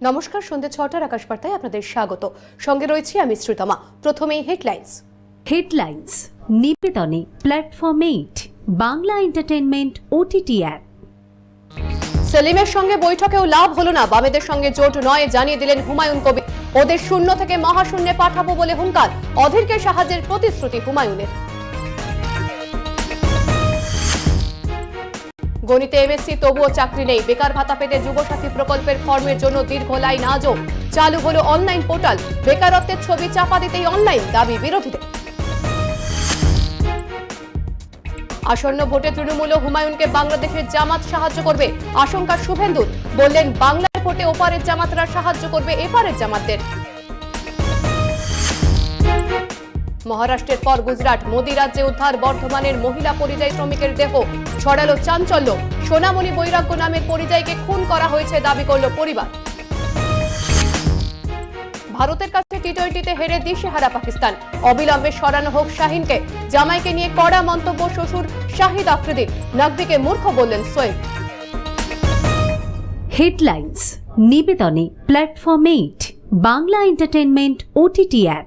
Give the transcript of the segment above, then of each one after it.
নমস্কার সন্ধ্যে ছটার আকাশবার্তায় আপনাদের স্বাগত। সঙ্গে রয়েছি আমি শ্রুতমা। প্রথমেই headlines. Headlines নিবেদনে platform eight Bangla entertainment OTT app সেলিমের সঙ্গে বৈঠকেও লাভ হলো না। বামেদের সঙ্গে জোট নয় জানিয়ে দিলেন হুমায়ুন কবির। ওদের শূন্য থেকে মহাশূন্যে পাঠাবো বলে হুঙ্কার। অধীরকে সাহায্যের প্রতিশ্রুতি হুমায়ুনের। গণিতে এমএসসি তবুও চাকরি নেই। বেকার ভাতা পেতে যুবসাথী প্রকল্পের ফর্মের জন্য দীর্ঘ লাইন আজও। চালু হলো অনলাইন পোর্টাল। বেকারত্বের ছবি চাপা দিতেই অনলাইন দাবি বিরোধীদের। আসন্ন ভোটে তৃণমূল হুমায়ুনকে বাংলাদেশের জামাত সাহায্য করবে আশঙ্কা শুভেন্দুর বললেন, বাংলার ভোটে ওপারের জামাতরা সাহায্য করবে, এপারের জামাতদের। মহারাষ্ট্রের পর গুজরাট। মোদি রাজ্যে উদ্ধার বর্ধমানের মহিলা পরিযায়ী শ্রমিকের দেহ। ছড়ালো চাঞ্চল্য। সোনামণি বৈরাগ্য নামের পরিযায়ীকে খুন করা হয়েছে দাবি করল পরিবার। ভারতের কাছে টি টোয়েন্টিতে হেরে দিশেহারা পাকিস্তান। অবিলম্বে সরানো হোক শাহিনকে। জামাইকে নিয়ে কড়া মন্তব্য শ্বশুর শাহিদ আফ্রিদির নকদিকে মূর্খ বললেন Shoaib. Headlines নিবেদনে platform eight Bangla entertainment OTT app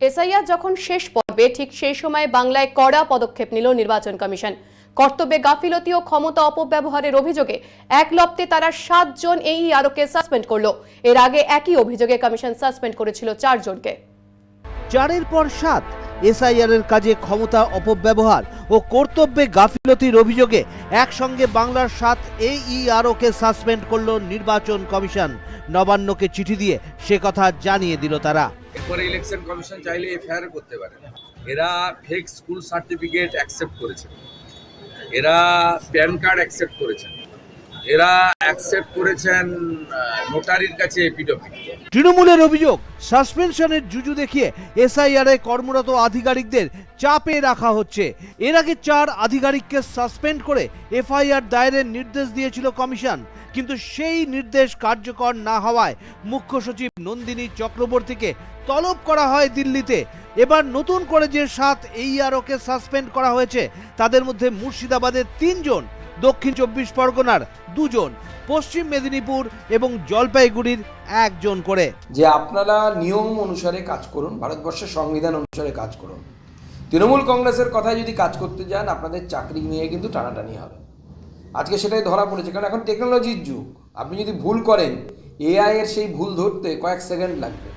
SIR যখন শেষ পর্বে, ঠিক সেই সময় বাংলায় কড়া পদক্ষেপ নিল নির্বাচন কমিশন। কর্তব্যে গাফিলতি ও ক্ষমতা অপব্যবহারের অভিযোগে এক লপ্তে তারা সাতজন এই আরোকে সাসপেন্ড করল। এর আগে একই অভিযোগে কমিশন সাসপেন্ড করেছিল চারজনকে চারের পর সাত এসআইআর এর কাজে ক্ষমতা অপব্যবহার ও কর্তব্যে গাফিলতির অভিযোগে একসঙ্গে বাংলার সাত এইইআরওকে সাসপেন্ড করল নির্বাচন কমিশন। নবান্নকে চিঠি দিয়ে সে কথা জানিয়ে দিল তারা। এরপরে ইলেকশন কমিশন চাইলে এফআইআর করতে পারে। এরা ফেক স্কুল সার্টিফিকেট অ্যাকসেপ্ট করেছে। এরা প্যান কার্ড অ্যাকসেপ্ট করেছেন এরা অ্যাকসেপ্ট করেছেন নোটারির কাছে তৃণমূলের অভিযোগ সাসপেনশনের জুজু দেখিয়ে এসআইআর কর্মরত আধিকারিকদের চাপে রাখা হচ্ছে। এর আগে চার আধিকারিককে সাসপেন্ড করে এফআইআর দায়েরের নির্দেশ দিয়েছিল কমিশন, কিন্তু সেই নির্দেশ কার্যকর না হওয়ায় মুখ্য সচিব নন্দিনী চক্রবর্তীকে তলব করা হয় দিল্লিতে। এবার নতুন করে যে সাত এইআরওকে সাসপেন্ড করা হয়েছে, তাদের মধ্যে মুর্শিদাবাদের তিনজন দক্ষিণ চব্বিশ পরগনার দুজন পশ্চিম মেদিনীপুর এবং জলপাইগুড়ির একজন করে। যে আপনারা নিয়ম অনুসারে কাজ করুন ভারতবর্ষের সংবিধান অনুসারে কাজ করুন। তৃণমূল কংগ্রেসের কথায় যদি কাজ করতে যান আপনাদের চাকরি নিয়ে কিন্তু টানাটানি হবে। আজকে সেটাই ধরা পড়েছে কারণ এখন টেকনোলজির যুগ। আপনি যদি ভুল করেন এআই এর সেই ভুল ধরতে কয়েক সেকেন্ড লাগবে।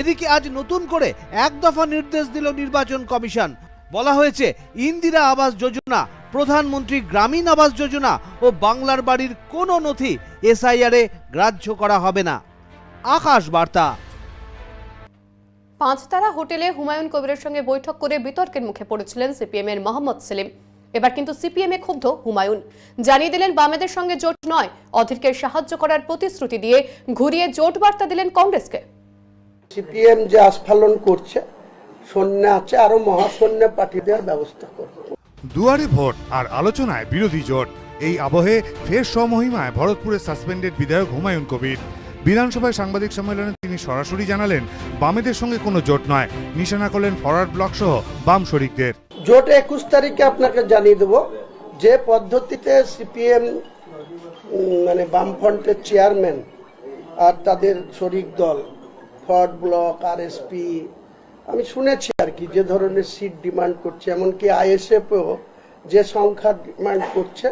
এদিকে আজ নতুন করে এক দফা নির্দেশ দিল নির্বাচন কমিশন। বলা হয়েছে ইন্দিরা আবাস যোজনা প্রধানমন্ত্রী গ্রামীণ আবাস যোজনা ও বাংলার বাড়ির কোনো নথি এসআইআরে গ্রাহ্য করা হবে না। আকাশ বার্তা। পাঁচতারা হোটেলে হুমায়ুন কবিরের সঙ্গে বৈঠক করে বিতর্কের মুখে পড়েছিলেন সিপিএম এর মোহাম্মদ সেলিম। এবার কিন্তু সিপিএম এ ক্ষুব্ধ হুমায়ুন। জানিয়ে দিলেন বামেদের সঙ্গে জোট নয় অধীরকে সাহায্য করার প্রতিশ্রুতি দিয়ে ঘুরিয়ে জোট বার্তা দিলেন কংগ্রেসকে। সিপিএম যে আস্ফালন করছে সন্ধ্যা আছে আরও মহাশূন্যে পাঠিয়ে দেওয়ার ব্যবস্থা করবে। দুয়ারে ভোট আর আলোচনায় বিরোধী জোট। এই আবহে ফের স্বমহিমায় ভরতপুরের সাসপেন্ডেড বিধায়ক হুমায়ুন কবির। বিধানসভায় সাংবাদিক সম্মেলনে তিনি সরাসরি জানালেন বামেদের সঙ্গে কোনো জোট নয়। নিশানা করলেন ফরওয়ার্ড ব্লক সহ বাম শরিকদের। জোট একুশ তারিখে আপনাকে জানিয়ে দেব যে পদ্ধতিতে সিপিএম মানে বামফ্রন্টের চেয়ারম্যান আর তাদের শরিক দল ফর্ড ব্লক আরএসপি আমি শুনেছি আর কি যে ধরনের সিট ডিমান্ড করছে এমনকি আইএসএফও যে সংখ্যা ডিমান্ড করছে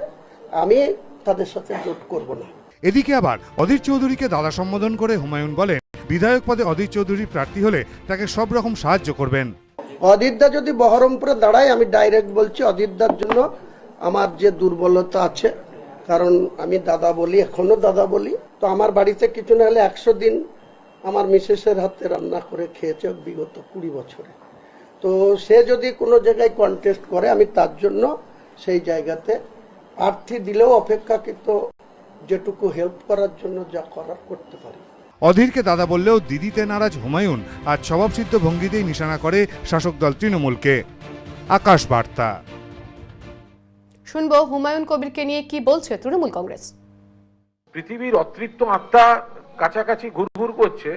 আমি তাদের সাথে জোট করব না। এদিকে আবার অধীর চৌধুরীকে দাদা সম্বোধন করে হুমায়ুন বলেন বিধায়ক পদে অধীর চৌধুরী প্রার্থী হলে তাকে সব রকম সাহায্য করবেন। অদিতদা যদি বহরমপুরে দাঁড়ায় আমি ডাইরেক্ট বলছি অদিতদার জন্য আমার যে দুর্বলতা আছে কারণ আমি দাদা বলি এখনও দাদা বলি তো আমার বাড়িতে কিছু না হলে একশো দিন আমার মিসেসের হাতে রান্না করে খেয়েছে বিগত কুড়ি বছরে। তো সে যদি কোনো জায়গায় কন্টেস্ট করে আমি তার জন্য সেই জায়গাতে প্রার্থী দিলেও অপেক্ষাকৃত যেটুকু হেল্প করার জন্য যা করার করতে পারি। অধীরকে দাদা বললেও দিদিতে নারাজ হুমায়ুন আর স্বভাবসিদ্ধ ভঙ্গিতেই নিশানা করে শাসক দল তৃণমূলকে। আকাশ বার্তা। শুনব হুমায়ুন কবিরকে নিয়ে কি বলছে তৃণমূল কংগ্রেস। পৃথিবীর অতৃপ্ত আত্মা কাছাকাছি ঘুরঘুর করছে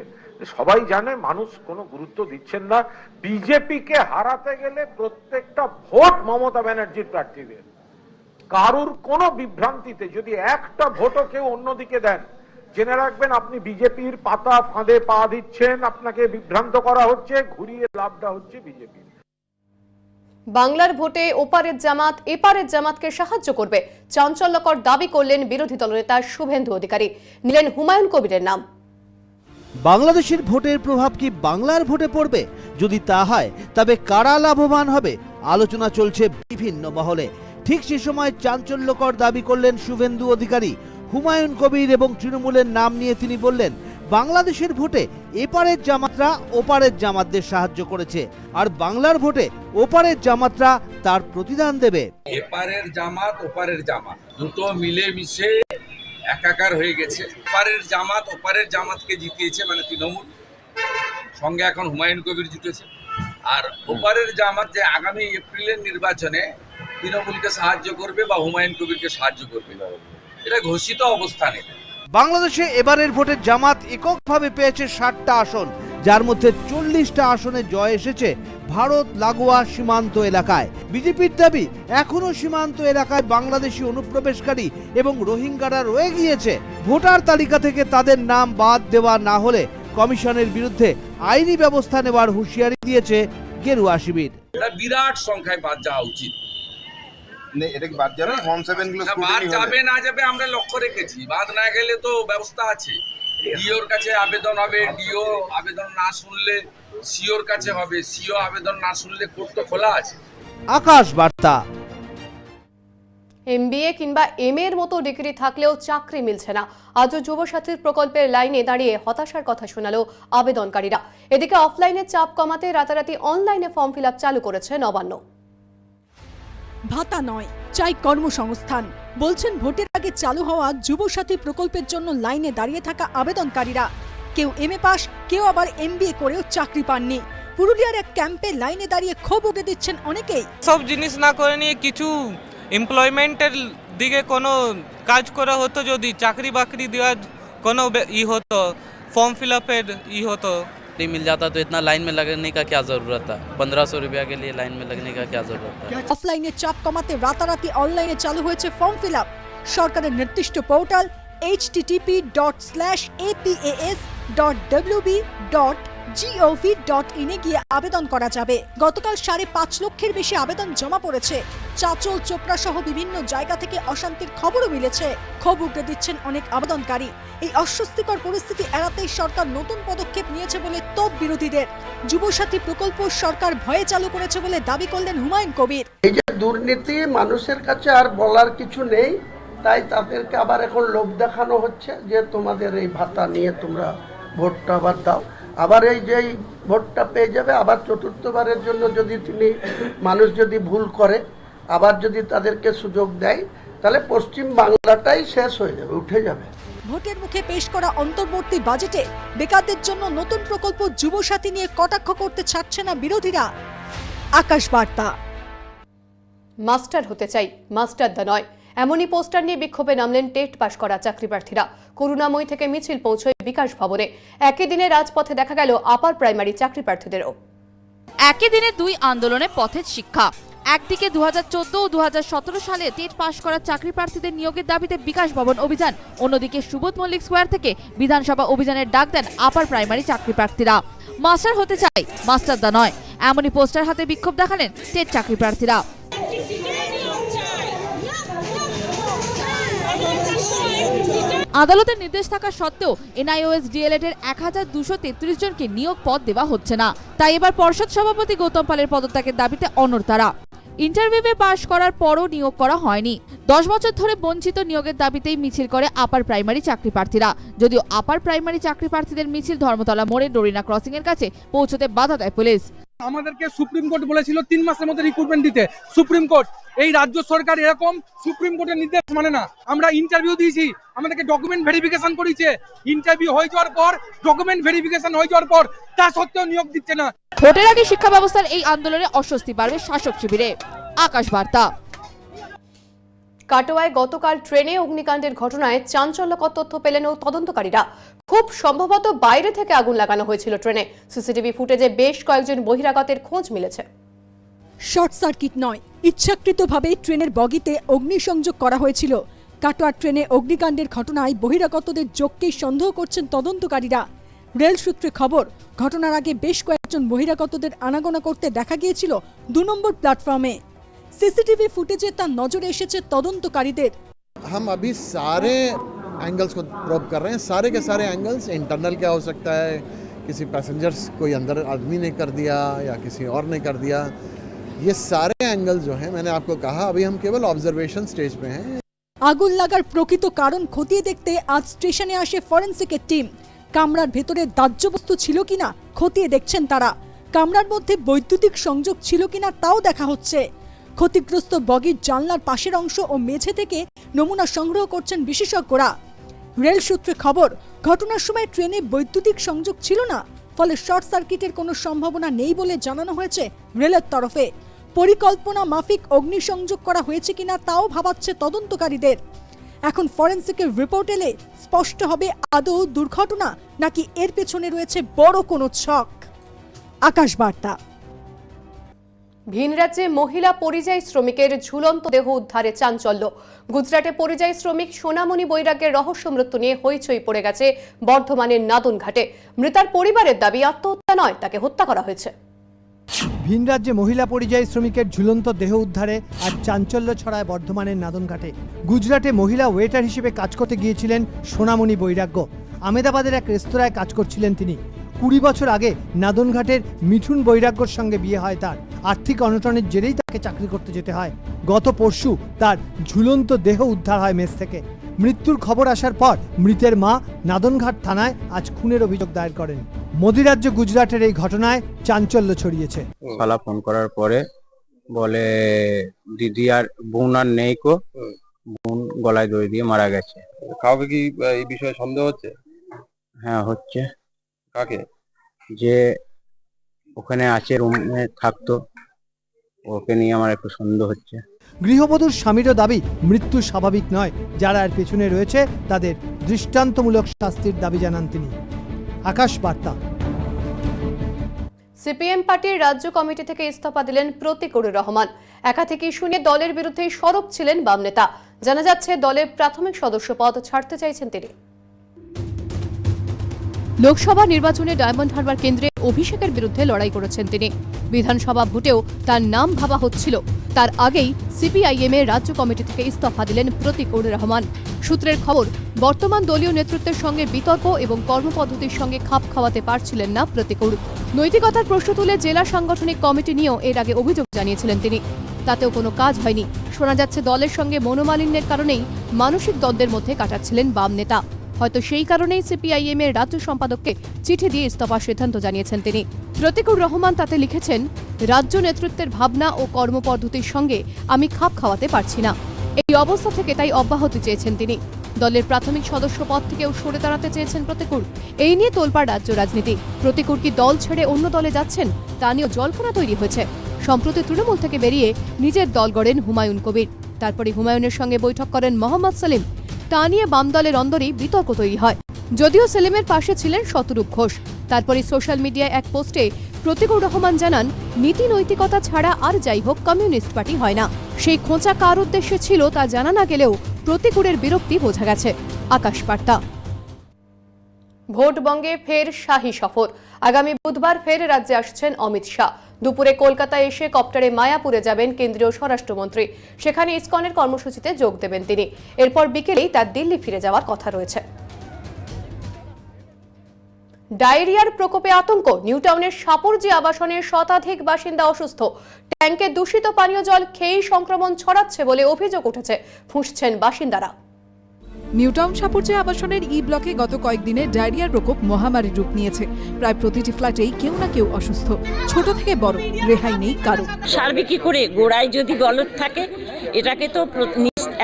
সবাই জানে মানুষ কোনো গুরুত্ব দিচ্ছেন না। বিজেপিকে হারাতে গেলে প্রত্যেকটা ভোট মমতা ব্যানার্জির প্রার্থীদের। কারুর কোনো বিভ্রান্তিতে যদি একটা ভোটও কেউ অন্যদিকে দেন, জেনে রাখবেন আপনি বিজেপির পাতা ফাঁদে পা দিচ্ছেন, আপনাকে বিভ্রান্ত করা হচ্ছে, ঘুরিয়ে লাভটা হচ্ছে বিজেপির। বাংলার ভোটে ওপারের জামাত, এপারের জামাতকে সাহায্য করবে। চাঞ্চল্যকর দাবি করলেন বিরোধী দলনেতা শুভেন্দু অধিকারী। নিলেন হুমায়ুন কবিরের নাম। বাংলাদেশের ভোটের প্রভাব কি বাংলার ভোটে পড়বে? যদি তা হয়, তবে কারা লাভবান হবে? আলোচনা চলছে বিভিন্ন মহলে। ঠিক সে সময় চাঞ্চল্যকর দাবি করলেন শুভেন্দু অধিকারী। হুমায়ুন কবির এবং তৃণমূলের নাম নিয়ে তিনি বললেন বাংলাদেশের ভোটে এপারের জামাতরা ওপারের জামাতদের সাহায্য করেছে। আর বাংলার ভোটে ওপারের জামাতরা তার প্রতিদান দেবে। এপারের জামাত, ওপারের জামাত। দুটো মিলে মিশে একাকার হয়ে গেছে। ওপারের জামাত, ওপারের জামাতকে জিতিয়েছে মানে তৃণমূল। সঙ্গে এখন হুমায়ুন কবির জিতেছে। আর ওপারের জামাত যে আগামী এপ্রিলের নির্বাচনে তৃণমূলকে সাহায্য করবে বা হুমায়ুন কবিরকে সাহায্য করবে, এটা ঘোষিত অবস্থানে। বাংলাদেশে এবারের ভোটে জামাত এককভাবে পেয়েছে ষাটটা আসন, যার মধ্যে চল্লিশটা আসনে জয় এসেছে ভারত লাগোয়া সীমান্ত এলাকায়। বিজেপির দাবি, এখনও সীমান্ত এলাকায় বাংলাদেশি অনুপ্রবেশকারী এবং রোহিঙ্গারা রয়ে গিয়েছে। ভোটার তালিকা থেকে তাদের নাম বাদ দেওয়া না হলে কমিশনের বিরুদ্ধে আইনি ব্যবস্থা নেওয়ার হুঁশিয়ারি দিয়েছে গেরুয়া শিবির। বিরাট সংখ্যায় বাদ যাওয়া উচিত। এটা কি বাদ যাবে? ফর্ম সেভেনগুলো বাদ যাবে না যাবে আমরা লক্ষ্য রেখেছি। বাদ না গেলে তো ব্যবস্থা আছে। ডিওর কাছে আবেদন হবে ডিও আবেদন না শুনলে সিওর কাছে হবে। সিও আবেদন না শুনলে কোর্ট তো খোলা আছে। আকাশ বার্তা। এমবিএ কিংবা এম এর মতো ডিগ্রি থাকলেও চাকরি মিলছে না। আজও যুবসাথীর প্রকল্পের লাইনে দাঁড়িয়ে হতাশার কথা শোনালো আবেদনকারীরা। এদিকে অফলাইনে চাপ কমাতে রাতারাতি অনলাইনে ফর্ম ফিল চালু করেছে নবান্ন। ভাতা নয়, চাই কর্মসংস্থান। বলছেন, ভোটের আগে চালু হওয়া যুবসাথী প্রকল্পের জন্য লাইনে দাঁড়িয়ে থাকা আবেদনকারীরা। কেউ এম এ পাস, কেউ আবার এম করেও চাকরি পাননি। পুরুলিয়ার এক ক্যাম্পে লাইনে দাঁড়িয়ে ক্ষোভ উঠে দিচ্ছেন অনেকেই। সব জিনিস না করে নিয়ে কিছু এমপ্লয়মেন্টের দিকে কোনো কাজ করা হতো যদি চাকরি বাকরি দেওয়ার কোনো ই হতো ফর্ম ফিল আপের ই হতো। नहीं मिल जाता तो इतना लाइन में लगने का क्या ज़रूरत था पंद्रह सौ रुपया के लिए लाइन में लगने का क्या ज़रूरत था অফলাইনে চাপ কমাতে রাতারাতি অনলাইনে চালু হয়েছে ফর্ম ফিল সরকারের নির্দিষ্ট portal HTTP dot slash APAS dot WB dot GOV dot ইনে গিয়ে আবেদন করা যাবে। গতকাল সাড়ে পাঁচ লক্ষের বেশি আবেদন জমা পড়েছে। চাচল চোপড়া সহ বিভিন্ন জায়গা থেকে অশান্তির খবরও মিলেছে। ক্ষোভ উগড়ে দিচ্ছেন অনেক আবেদনকারী। এই অস্বস্তিকর পরিস্থিতি এড়াতে সরকার নতুন পদক্ষেপ নিয়েছে বলে তোপ বিরোধীদের। যুবসাথী প্রকল্প সরকার ভয়ে চালু করেছে বলে দাবি করলেন হুমায়ুন কবির। এই যে দুর্নীতি মানুষের কাছে আর বলার কিছু নেই, তাই তাদেরকে আবার এখন লোভ দেখানো হচ্ছে যে তোমাদের এই ভাতা নিয়ে তোমরা ভোটটা আবার দাও। আবার এই যে ভোটটা পেয়ে যাবে আবার চতুর্থবারের জন্য যদি তিনি মানুষ যদি ভুল করে আবার যদি তাদেরকে সুযোগ দেয় তাহলে পশ্চিম বাংলাটাই শেষ হয়ে যাবে উঠে যাবে। ভোটের মুখে পেশ করা অন্তর্বর্তী বাজেটে বেকারদের জন্য নতুন প্রকল্প যুবসাথী নিয়ে কটাক্ষ করতে ছাড়ছে না বিরোধীরা। আকাশ বার্তা। মাস্টার হতে চাই মাস্টার দা নয়। এমনই পোস্টার নিয়ে বিক্ষোভে নামলেন টেট পাশ করা চাকরি প্রার্থীরা করুণাময়ী থেকে মিছিল পৌঁছয় বিকাশ ভবনে। একই দিনে রাজপথে দেখা গেল আপার প্রাইমারি চাকরি প্রার্থীদেরও একই দিনে দুই আন্দোলনে পথের শিক্ষা। একদিকে দু হাজার ও দু সালে টেট পাশ করা চাকরি প্রার্থীদের নিয়োগের দাবিতে বিকাশ ভবন অভিযান। অন্যদিকে সুবোধ মল্লিক স্কোয়ার থেকে বিধানসভা অভিযানের ডাক দেন আপার প্রাইমারি চাকরি প্রার্থীরা মাস্টার হতে চাই মাস্টার দা নয়। এমনই পোস্টার হাতে বিক্ষোভ দেখালেন টেট চাকরি প্রার্থীরা আদালতের নির্দেশ থাকা সত্ত্বেও এনআইওএস ডিএলএড এর এক হাজার দুশো তেত্রিশ জনকে নিয়োগ পদ দেওয়া হচ্ছে না। তাই এবার পর্ষদ সভাপতি গৌতম পালের পদত্যাগের দাবিতে অনর তারা। ইন্টারভিউয়ে পাশ করার পরও নিয়োগ করা হয়নি। দশ বছর ধরে বঞ্চিত নিয়োগের দাবিতেই মিছিল করে আপার প্রাইমারি চাকরি প্রার্থীরা। যদিও আপার প্রাইমারি চাকরি প্রার্থীদের মিছিল ধর্মতলা মোড়ে ডোরিনা ক্রসিং এর কাছে পৌঁছতে বাধা দেয় পুলিশ। আমাদেরকে সুপ্রিম কোর্ট বলেছিল তিন মাসের মধ্যে রিক্রুটমেন্ট দিতে। সুপ্রিম কোর্ট, এই রাজ্য সরকার এরকম সুপ্রিম কোর্টের নির্দেশ মানে না। আমরা ইন্টারভিউ দিয়েছি, আমাদেরকে ডকুমেন্ট ভেরিফিকেশন করেছে ইন্টারভিউ হয়ে যাওয়ার পর ডকুমেন্ট ভেরিফিকেশন হয়ে যাওয়ার পর, তা সত্ত্বেও নিয়োগ দিচ্ছে না। ভোটের আগে শিক্ষা ব্যবস্থার এই আন্দোলনে অস্বস্তি বাড়বে শাসক শিবিরে। আকাশ বার্তা। কাটোয়ায় গতকাল ট্রেনে অগ্নিকাণ্ডের ঘটনায় চাঞ্চল্যকর তথ্য পেলেন ও তদন্তকারীরা। খুব সম্ভবত বাইরে থেকে আগুন লাগানো হয়েছিল ট্রেনে। সিসিটিভি ফুটেজে বেশ কয়েকজন বহিরাগতের খোঁজ মিলেছে। শর্ট সার্কিট নয় ইচ্ছাকৃতভাবে ট্রেনের বগিতে অগ্নিসংযোগ করা হয়েছিল। কাটোয়ার ট্রেনে অগ্নিকাণ্ডের ঘটনায় বহিরাগতদের যোগকেই সন্দেহ করছেন তদন্তকারীরা। রেল সূত্রে খবর, ঘটনার আগে বেশ কয়েকজন বহিরাগতদের আনাগোনা করতে দেখা গিয়েছিল দু নম্বর প্ল্যাটফর্মে। সিসিটিভি ফুটেজে তার নজরে এসেছে তদন্তকারীদের हम अभी सारे एंगल्स को प्रोब कर रहे हैं सारे के सारे एंगल्स इंटरनल क्या हो सकता है किसी पैसेंजर्स कोई अंदर आदमी ने कर दिया या किसी और ने कर दिया ये सारे एंगल्स जो हैं मैंने आपको कहा अभी हम केवल ऑब्जर्वेशन स्टेज पे हैं আগুন লাগার প্রকৃত কারণ খতিয়ে দেখতে আজ স্টেশনে আসে ফরেন্সিকের টিম কামরার ভেতরে দাহ্য বস্তু ছিল কিনা খতিয়ে দেখছেন তারা কামরার মধ্যে বৈদ্যুতিক সংযোগ ছিল কিনা তাও দেখা হচ্ছে ক্ষতিগ্রস্ত বগির জানলার পাশের অংশ ও মেঝে থেকে নমুনা সংগ্রহ করছেন বিশেষজ্ঞরা। রেল সূত্রে খবর, ঘটনার সময় ট্রেনে বৈদ্যুতিক সংযোগ ছিল না, ফলে শর্ট সার্কিটের কোনো সম্ভাবনা নেই বলে জানানো হয়েছে রেলের তরফে। পরিকল্পনা মাফিক অগ্নিসংযোগ করা হয়েছে কিনা তাও ভাবাচ্ছে তদন্তকারীদের। এখন ফরেন্সিকের রিপোর্ট এলে স্পষ্ট হবে আদৌ দুর্ঘটনা নাকি এর পেছনে রয়েছে বড় কোনো ছক। আকাশ বার্তা ভিন রাজ্যে মহিলা পরিযায়ী শ্রমিকের ঝুলন্ত দেহ উদ্ধারে চাঞ্চল্য। গুজরাটে পরিযায়ী শ্রমিক সোনামণি বৈরাগ্যের রহস্য মৃত্যু নিয়ে হইচই পড়ে গেছে বর্ধমানের নাদনঘাটে মৃতার পরিবারের দাবি, আত্মহত্যা নয়, তাকে হত্যা করা হয়েছে। ভিন রাজ্যে মহিলা পরিযায়ী শ্রমিকের ঝুলন্ত দেহ উদ্ধারে আর চাঞ্চল্য ছড়ায় বর্ধমানের নাদনঘাটে গুজরাটে মহিলা ওয়েটার হিসেবে কাজ করতে গিয়েছিলেন সোনামণি বৈরাগ্য। আমেদাবাদের এক রেস্তোরাঁয় কাজ করছিলেন তিনি। কুড়ি বছর আগে নাদনঘাটের মিঠুন বৈরাগ্যর সঙ্গে বিয়ে হয় তার। আর্থিক অনটনের জেরেই তাকে চাকরি করতে যেতে হয়। গত পরশু তার ঝুলন্ত দেহ উদ্ধার হয় মেস থেকে। মৃত্যুর খবর আসার পর মৃতের মা নাদনঘাট থানায় আজ খুনের অভিযোগ দায়ের করেন। মোদিরাজ্য গুজরাটের এই ঘটনায় চাঞ্চল্য ছড়িয়েছে। শালা ফোন করার পরে বলে দিদি আর বোন আর নেই কো। বোন গলায় দড়ি দিয়ে মারা গেছে। কাউকে কি এই বিষয়ে সন্দেহ হচ্ছে? হ্যাঁ হচ্ছে। কাকে যে ওখানে আছে রুমে থাকতো ওকে নিয়ে আমার একটু সন্দেহ হচ্ছে। গৃহবধূর স্বামীরও দাবি মৃত্যু স্বাভাবিক নয়। যারা এর পেছনে রয়েছে তাদের দৃষ্টান্তমূলক শাস্তির দাবি জানান তিনি। আকাশ বার্তা। সিপিএম পার্টির রাজ্য কমিটি থেকে ইস্তফা দিলেন প্রতিকুর রহমান। একা থেকে শুনে দলের বিরুদ্ধে সরব ছিলেন বাম নেতা। জানা যাচ্ছে দলের প্রাথমিক সদস্য পদ ছাড়তে চাইছেন তিনি। লোকসভা নির্বাচনে ডায়মন্ড হারবার কেন্দ্রে অভিষেকের বিরুদ্ধে লড়াই করেছেন তিনি। বিধানসভা ভোটেও তার নাম ভাবা হচ্ছিল। তার আগেই সিপিআইএম এর রাজ্য কমিটি থেকে ইস্তফা দিলেন প্রতিকুর রহমান। সূত্রের খবর, বর্তমান দলীয় নেতৃত্বের সঙ্গে বিতর্ক এবং কর্মপদ্ধতির সঙ্গে খাপ খাওয়াতে পারছিলেন না প্রতিকুর। নৈতিকতার প্রশ্ন তুলে জেলা সাংগঠনিক কমিটি নিয়েও এর আগে অভিযোগ জানিয়েছিলেন তিনি। তাতেও কোনো কাজ হয়নি। শোনা যাচ্ছে, দলের সঙ্গে মনোমালিন্যের কারণেই মানসিক দ্বন্দ্বের মধ্যে কাটাচ্ছিলেন বাম নেতা। হয়তো সেই কারণেই সিপিআইএম এর রাজ্য সম্পাদককে চিঠি দিয়ে ইস্তফার সিদ্ধান্ত জানিয়েছেন তিনি। প্রতিকুর রহমান তাতে লিখেছেন, রাজ্য নেতৃত্বের ভাবনা ও কর্মপদ্ধতির সঙ্গে আমি খাপ খাওয়াতে পারছি না। এই অবস্থা থেকে তাই অব্যাহতি চেয়েছেন তিনি। দলের প্রাথমিক সদস্য পদ থেকেও সরে দাঁড়াতে চেয়েছেন প্রতিকুর। এই নিয়ে তোলপাড় রাজ্য রাজনীতি। প্রতিকুর কি দল ছেড়ে অন্য দলে যাচ্ছেন? তা নিয়েও জল্পনা তৈরি হয়েছে। সম্প্রতি তৃণমূল থেকে বেরিয়ে নিজের দল গড়েন হুমায়ুন কবির। তারপরে হুমায়ুনের সঙ্গে বৈঠক করেন মোহাম্মদ সালিম। তা নিয়ে বাম দলের অন্দরেই বিতর্ক তৈরি হয়। যদিও সেলিমের পাশে ছিলেন শতরূপ ঘোষ। তারপরে সোশ্যাল মিডিয়ায় এক পোস্টে প্রতিকুর রহমান জানান, নীতি নৈতিকতা ছাড়া আর যাই হোক, কমিউনিস্ট পার্টি হয় না। সেই খোঁচা কার উদ্দেশ্যে ছিল তা জানা না গেলেও প্রতিকুরের বিরক্তি বোঝা গেছে। আকাশ বার্তা। ভোটবঙ্গে ফের শাহী সফর। আগামী বুধবার ফের রাজ্যে আসছেন অমিত শাহ। দুপুরে কলকাতায় এসে কপ্টারে মায়াপুরে যাবেন কেন্দ্রীয় স্বরাষ্ট্রমন্ত্রী। সেখানে ইসকনের কর্মসূচিতে যোগ দেবেন তিনি। এরপর বিকেলেই তার দিল্লি ফিরে যাওয়ার কথা রয়েছে। ডায়রিয়ার প্রকোপে আতঙ্ক। নিউটাউনের সাপুরজি আবাসনের শতাধিক বাসিন্দা অসুস্থ। ট্যাঙ্কে দূষিত পানীয় জল খেয়েই সংক্রমণ ছড়াচ্ছে বলে অভিযোগ উঠেছে। ফুঁসছেন বাসিন্দারা। নিউটাউন সাপুর্যে আবাসনের ই ব্লকে গত কয়েকদিনে ডায়রিয়ার প্রকোপ মহামারী রূপ নিয়েছে। প্রায় প্রতিটি ফ্ল্যাটেই কেউ না কেউ অসুস্থ। ছোট থেকে বড়, রেহাই নেই কারও। সারবে করে? গোড়ায় যদি গলত থাকে, এটাকে তো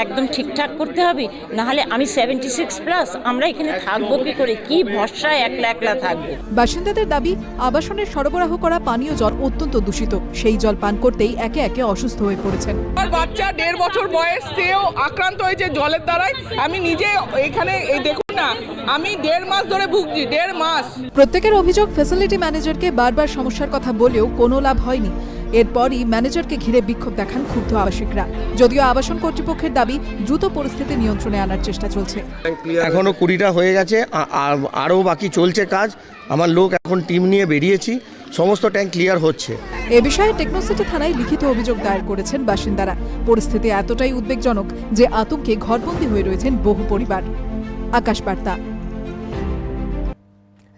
একদম ঠিকঠাক করতে হবে? নাহলে আমি সেভেন্টি সিক্স প্লাস আমরা এখানে থাকব কি করে? কি ভরসায় একলা একলা থাকব? বাসিন্দাদের দাবি আবাসনের সরবরাহ করা পানীয় জল অত্যন্ত দূষিত। সেই জল পান করতেই একে একে অসুস্থ হয়ে পড়েছেন। আমার বাচ্চা দেড় বছর বয়স সেও আক্রান্ত হয়েছে জলের দ্বারাই আমি নিজে এখানে এই দেখুন না আমি দেড় মাস ধরে ভুগছি দেড় মাস। প্রত্যেকের অভিযোগ ফ্যাসিলিটি ম্যানেজারকে বারবার সমস্যার কথা বলেও কোনো লাভ হয়নি। এরপরই ম্যানেজারকে ঘিরে বিক্ষোভ দেখান ক্ষুব্ধ আবাসিকরা। যদিও আবাসন কর্তৃপক্ষের দাবি দ্রুত পরিস্থিতি নিয়ন্ত্রণে আনার চেষ্টা চলছে। এখনও কুড়িটা হয়ে গেছে আরও বাকি চলছে কাজ। আমার লোক এখন টিম নিয়ে বেরিয়েছি সমস্ত ট্যাঙ্ক ক্লিয়ার হচ্ছে। এ বিষয়ে টেকনোসিটি থানায় লিখিত অভিযোগ দায়ের করেছেন বাসিন্দারা। পরিস্থিতি এতটাই উদ্বেগজনক যে আতঙ্কে ঘরবন্দী হয়ে রয়েছেন বহু পরিবার। আকাশ বার্তা।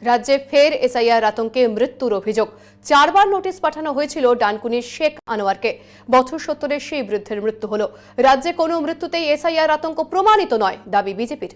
রাজ্যে ফের এসআইআর আতঙ্কে মৃত্যুর অভিযোগ। চারবার নোটিশ পাঠানো হয়েছিল ডানকুনির শেখ আনোয়ারকে। বছর সত্তরের সেই বৃদ্ধের মৃত্যু হলো। রাজ্যে কোনো মৃত্যুতেই এসআইআর আতঙ্ক প্রমাণিত নয়, দাবি বিজেপির।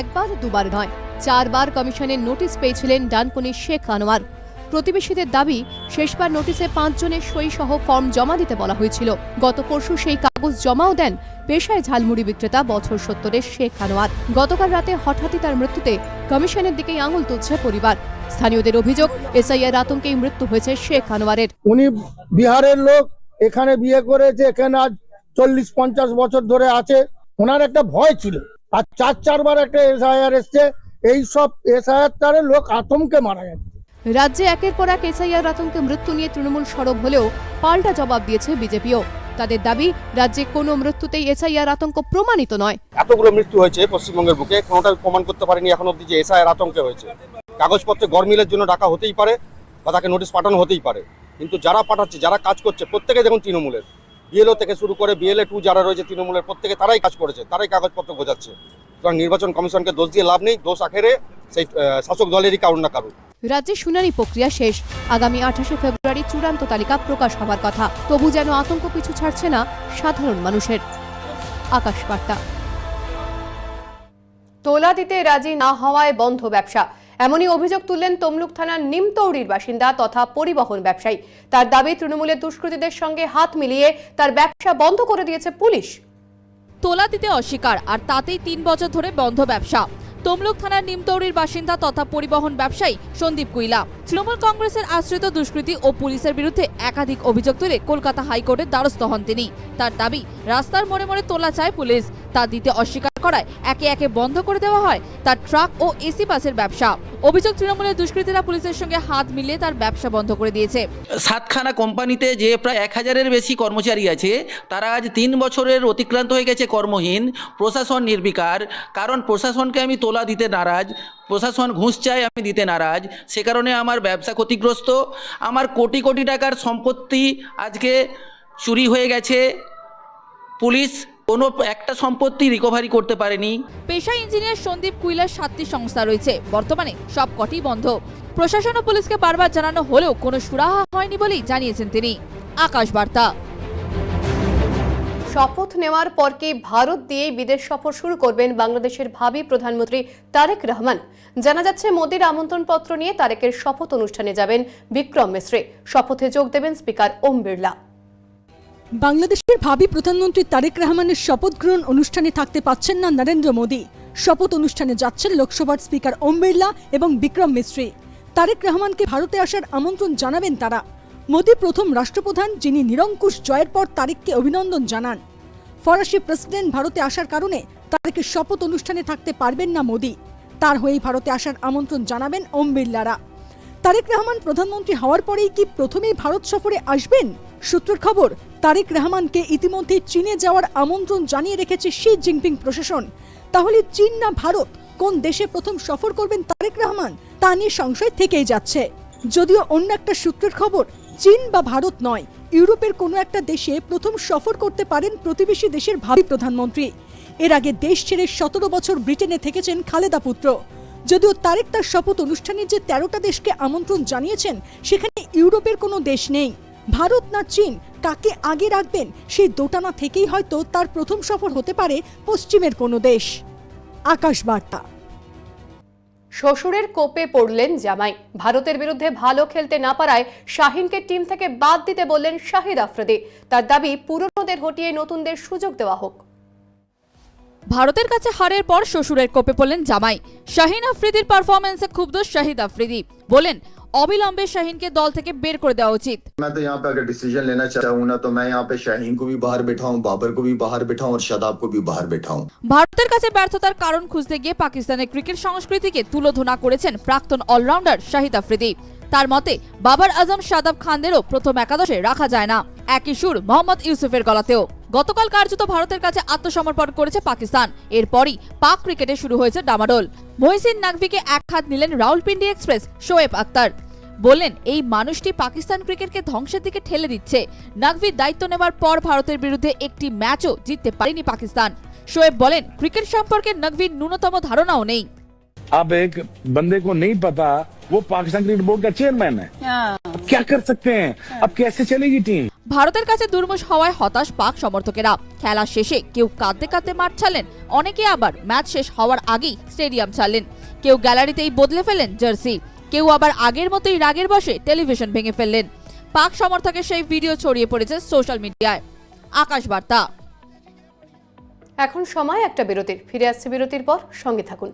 একবার দুবার নয়, চারবার কমিশনের নোটিশ পেয়েছিলেন ডানকুনির শেখ আনোয়ার। প্রতিবেশীদের দাবি, শেষবার নোটিশে পাঁচজনের সই সহ ফর্ম জমা দিতে বলা হয়েছিল। গত পরশু সেই কাগজ জমাও দেন পেশায় ঝালমুড়ি বিক্রেতা বছর সত্তরের শেখ আনোয়ার। গতকাল রাতে হঠাৎই তার মৃত্যুতে কমিশনের দিকেই আঙুল তুলছে পরিবার। স্থানীয়দের অভিযোগ, এসআইআর আতঙ্কেই মৃত্যু হয়েছে শেখ আনোয়ারের। উনি বিহারের লোক, এখানে বিয়ে করেছে, এখানে আজ চল্লিশ পঞ্চাশ বছর ধরে আছে। ওনার একটা ভয় ছিল। আর চার চারবার একটা এসআইআর এসছে। এই সব এসআইআর তারে লোক আতঙ্কে মারা গেছে। রাজ্যে একের পর এক এসআইআর আতঙ্কে মৃত্যু নিয়ে তৃণমূল সরব হলেও পাল্টা জবাব দিয়েছে বিজেপিও। তাদের দাবি, রাজ্যে কোনো মৃত্যুতেই এসআইআর আতঙ্ক প্রমাণিত নয়। এতগুলো মৃত্যু হয়েছে পশ্চিমবঙ্গের বুকে কোনোটা প্রমাণ করতে পারেনি এখন অব্দি যে এসআইআর আতঙ্কে হয়েছে। কাগজপত্রে গরমিলের জন্য ডাকা হতেই পারে বা তাকে নোটিশ পাঠানো হতেই পারে। কিন্তু যারা পাঠাচ্ছে, যারা কাজ করছে, প্রত্যেকে দেখুন তৃণমূলের। বিএলও থেকে শুরু করে বিএলএ টু যারা রয়েছে তৃণমূলের প্রত্যেকে তারাই কাজ করেছে তারাই কাগজপত্র বোঝাচ্ছে সুতরাং নির্বাচন কমিশনকে দোষ দিয়ে লাভ নেই দোষ আখেরে সেই শাসক দলেরই কারণ না কারণ রাজ্যে শুনানি প্রক্রিয়া শেষ। আগামী আঠাশে ফেব্রুয়ারি চূড়ান্ত তালিকা প্রকাশ হবার কথা। তবু যেন আতঙ্ক পিছু ছাড়ছে না সাধারণ মানুষের। আকাশ বার্তা। তোলা দিতে রাজি না হওয়ায় বন্ধ ব্যবসা। এমনই অভিযোগ তুললেন তমলুক থানার নিমতৌড়ির বাসিন্দা তথা পরিবহন ব্যবসায়ী। তার দাবি, তৃণমূলের দুষ্কৃতীদের সঙ্গে হাত মিলিয়ে তার ব্যবসা বন্ধ করে দিয়েছে পুলিশ। তোলা দিতে অস্বীকার, আর তাতেই তিন বছর ধরে বন্ধ ব্যবসা। তমলুক থানার নিমতৌড়ির বাসিন্দা তথা পরিবহন ব্যবসায়ী সন্দীপ কুইলা। তৃণমূল কংগ্রেসের আশ্রিত দুষ্কৃতী ও পুলিশের বিরুদ্ধে একাধিক অভিযোগ তুলে কলকাতা হাইকোর্টের দ্বারস্থ হন তিনি। তার দাবি, রাস্তার মোড়ে মোড়ে তোলা চায় পুলিশ। তা দিতে অস্বীকার করায় একে একে বন্ধ করে দেওয়া হয় তার ট্রাক ও এসি বাসের ব্যবসা। অভিযোগ, তৃণমূলের দুষ্কৃতীরা পুলিশের সঙ্গে হাত মিলিয়ে তার ব্যবসা বন্ধ করে দিয়েছে। সাতখানা কোম্পানিতে যে প্রায় এক হাজারের বেশি কর্মচারী আছে, তারা আজ তিন বছরের অতিক্রান্ত হয়ে গেছে কর্মহীন, প্রশাসন নির্বিকার। কারণ প্রশাসনকে আমি তোলা দিতে নারাজ, প্রশাসন ঘুষ চায় আমি দিতে নারাজ, সে কারণে আমার ব্যবসা ক্ষতিগ্রস্ত, আমার কোটি কোটি টাকার সম্পত্তি আজকে চুরি হয়ে গেছে, পুলিশ কোনো একটা সম্পত্তি রিকভারি করতে পারেনি। পেশা ইঞ্জিনিয়ার সন্দীপ কুইলার সাতটি সংস্থা রয়েছে, বর্তমানে সব কটি বন্ধ। প্রশাসন ও পুলিশকে বারবার জানানো হলেও কোনো সুরাহা হয়নি বলেই জানিয়েছেন তিনি। আকাশ বার্তা। শপথ নেওয়ার পর কি ভারত দিয়েই বিদেশ সফর শুরু করবেন বাংলাদেশের ভাবি প্রধানমন্ত্রী তারেক রহমান। জানা যাচ্ছে, মোদীর আমন্ত্রণপত্র নিয়ে তারেকের শপথ অনুষ্ঠানে যাবেন বিক্রম মিশ্রে। শপথে যোগ দেবেন স্পিকার ওম বিড়লা। বাংলাদেশের ভাবি প্রধানমন্ত্রী তারেক রহমানের শপথ গ্রহণ অনুষ্ঠানে থাকতে পাচ্ছেন না নরেন্দ্র মোদী। শপথ অনুষ্ঠানে যাচ্ছেন লোকসভার স্পিকার ওম বিড়লা এবং বিক্রম মিস্ত্রি তারেক রহমানকে ভারতে আসার আমন্ত্রণ জানাবেন তারা। মোদী প্রথম রাষ্ট্রপ্রধান, যিনি নিরঙ্কুশ জয়ের পর তারেককে অভিনন্দন জানান। ফরাসি প্রেসিডেন্ট ভারতে আসার কারণে তারেকের শপথ অনুষ্ঠানে থাকতে পারবেন না মোদী। তার হয়েই ভারতে আসার আমন্ত্রণ জানাবেন ওম বিড়লারা। তারেক রহমান প্রধানমন্ত্রী হওয়ার পরেই কি প্রথমেই ভারত সফরে আসবেন? সূত্রের খবর, তারেক রহমানকে ইতিমধ্যে চীনে যাওয়ার আমন্ত্রণ জানিয়ে রেখেছে শি জিনপিং প্রশাসন। তাহলে চীন না ভারত? কোন দেশে প্রথম সফর করবেন তারেক রহমান? তা নিয়ে সংশয় থেকেই যাচ্ছে। যদিও অন্য একটা সূত্রের খবর চীন বা ভারত নয়, ইউরোপের কোনো একটা দেশে প্রথম সফর করতে পারেন প্রতিবেশী দেশের ভাবি প্রধানমন্ত্রী। এর আগে দেশ ছেড়ে সতেরো বছর ব্রিটেনে থেকেছেন খালেদা পুত্র। যদিও তারেক তার শপথ অনুষ্ঠানে যে তেরোটা দেশকে আমন্ত্রণ জানিয়েছেন, সেখানে ইউরোপের কোনো দেশ নেই। ভারত না চীন, কাকে আগে রাখবেন, সেই দোটানা থেকেই হয়তো তার প্রথম সফর হতে পারে পশ্চিমের কোনো দেশ। আকাশ বার্তা। শ্বশুরের কোপে পড়লেন জামাই। ভারতের বিরুদ্ধে ভালো খেলতে না পারায় শাহিনকে টিম থেকে বাদ দিতে বললেন শাহিদ আফ্রিদি। তার দাবি পুরনোদের হটিয়ে নতুনদের সুযোগ দেওয়া হোক। ভারতের কাছে হারের পর শ্বশুরের কোপে পড়লেন জামাই। শাহিন আফ্রিদির পারফরমেন্সে ক্ষুব্ধ শাহিদ আফ্রিদি। বলেন অবিলম্বে শাহিনকে দল থেকে বের করে দেওয়া উচিত मैं तो यहाँ पे अगर डिसीजन लेना चाहूँ ना तो मैं यहाँ पे शाहीन को भी बाहर बैठाऊँ बाबर को भी बाहर बैठाऊँ और शादाब को भी बाहर बैठाऊँ ভারতের কাছে ব্যর্থতার কারণ খুঁজতে গিয়ে পাকিস্তানের ক্রিকেট সংস্কৃতিকে তুলোধনা করেছেন প্রাক্তন অলরাউন্ডার শাহিদ আফ্রিদি তার মতে, বাবার আজম সাদাব খানদেরও প্রথম একাদশে রাখা যায় না। একই সুর মোহাম্মদ ইউসুফের গলাতেও। গতকাল কার্যত ভারতের কাছে আত্মসমর্পণ করেছে পাকিস্তান। এরপরই পাক ক্রিকেটে শুরু হয়েছে ডামাডোল। মহিসিন নাকভিকে এক হাত নিলেন রাউলপিন্ডি এক্সপ্রেস শোয়েব আক্তার। বললেন, এই মানুষটি পাকিস্তান ক্রিকেটকে ধ্বংসের দিকে ঠেলে দিচ্ছে। নাকভি দায়িত্ব নেওয়ার পর ভারতের বিরুদ্ধে একটি ম্যাচও জিততে পারেনি পাকিস্তান। শোয়েব বলেন, ক্রিকেট সম্পর্কে নাকভির ন্যূনতম ধারণাও নেই। আপ এক বন্দে কো নেই পাতা वो पाकिस्तान क्रिकेट बोर्ड का चेयरमैन है अब क्या कर सकते हैं अब कैसे चलेगी टीम ভারতের কাছে দুর্মুষ হওয়ায় হতাশ পাক সমর্থকেরা খেলা শেষে কেউ কাঁদতে কাঁদতে মাঠ ছাড়লেন অনেকে আবার ম্যাচ শেষ হওয়ার আগেই স্টেডিয়াম ছাড়লেন কেউ গ্যালারিতেই বদলে ফেলেন জার্সি কেউ আবার আগের মতোই রাগের বসে টেলিভিশন ভেঙে ফেললেন পাক সমর্থকের সেই ভিডিও ছড়িয়ে পড়েছে সোশ্যাল মিডিয়ায় আকাশ বার্তা এখন সময় একটা বিরতির ফিরে আসছে বিরতির পর সঙ্গে থাকুন